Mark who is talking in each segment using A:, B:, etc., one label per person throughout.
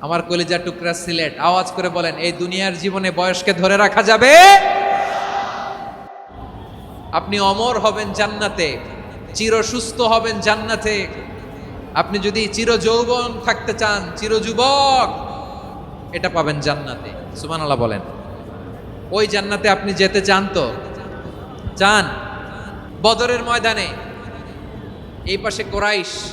A: আমার কলিজা টুকরা সিলেট। আওয়াজ করে বলেন, এই দুনিয়ার জীবনে বয়সকে ধরে রাখা যাবে? আপনি অমর হবেন জান্নাতে, চির সুস্থ হবেন জান্নাতে। আপনি যদি চির যৌবন থাকতে চান, চির যুবক, এটা পাবেন জান্নাতে। সুবহানাল্লাহ বলেন। ওই জান্নাতে আপনি যেতে চান তো? চান? বদরের ময়দানে? এই পাশে কোরাইশ।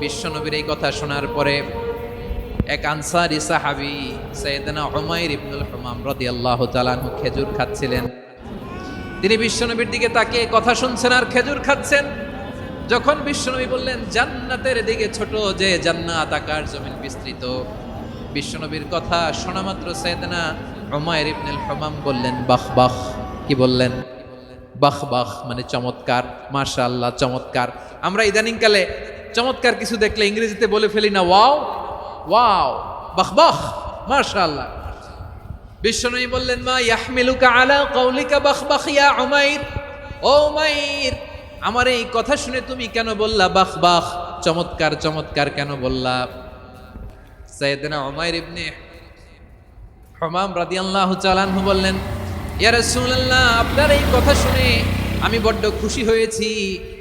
A: বিশ্বনবীর এই কথা শোনার পরে এক আনসারি সাহাবি সৈয়দনা হুমায়র ইবনুল হুমাম রাদিয়াল্লাহু তাআলা আনহু খেজুর খাচ্ছিলেন। তিনি বিশ্বনবীর দিকে তাকিয়ে কথা শুনছেন আর খেজুর খাচ্ছেন। যখন বিশ্বনবী বললেন, জান্নাতের দিকে ছোট যে জান্নাত আকার জমিন বিস্তৃত। বিশ্বনবীর কথা শোনা মাত্র সৈয়দনা উমায়ের ইবনুল হুমাম বললেন, বাহ বাহ। কি বললেন? বাহ বাহ। মানে চমৎকার, মাশাআল্লাহ, চমৎকার। আমরা ইদানিংকালে চমৎকার কিছু দেখলে ইংরেজিতে বলে ফেলি না, ওয়াও ওয়াও, বাহ বাহ, মাশাআল্লাহ। বিশ্বনবী বললেন, মা ইয়াহমিলুকা আলা কৌলিকা বাখবাখ ইয়া উমাইর। ও উমাইর, আমার এই কথা শুনে তুমি কেন বললা বাহ বাহ, চমৎকার চমৎকার কেন বললা? সাইয়েদনা উমাইর ইবনে হমাম রাদিয়াল্লাহু চালানহু বললেন, ইয়া রাসূলুল্লাহ, আপনার এই কথা শুনে আমি বড্ড খুশি হয়েছি।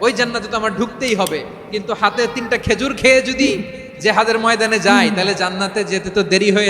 A: ওই জান্নাতে তো আমার ঢুকতেই হবে। কিন্তু হাতে তিনটা খেজুর খেয়ে যদি জেহাদের ময়দানে যাই তাহলে জান্নাতে যেতে তো দেরি হয়ে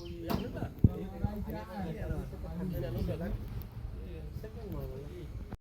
B: Yang mana? Yang mana? Yang mana?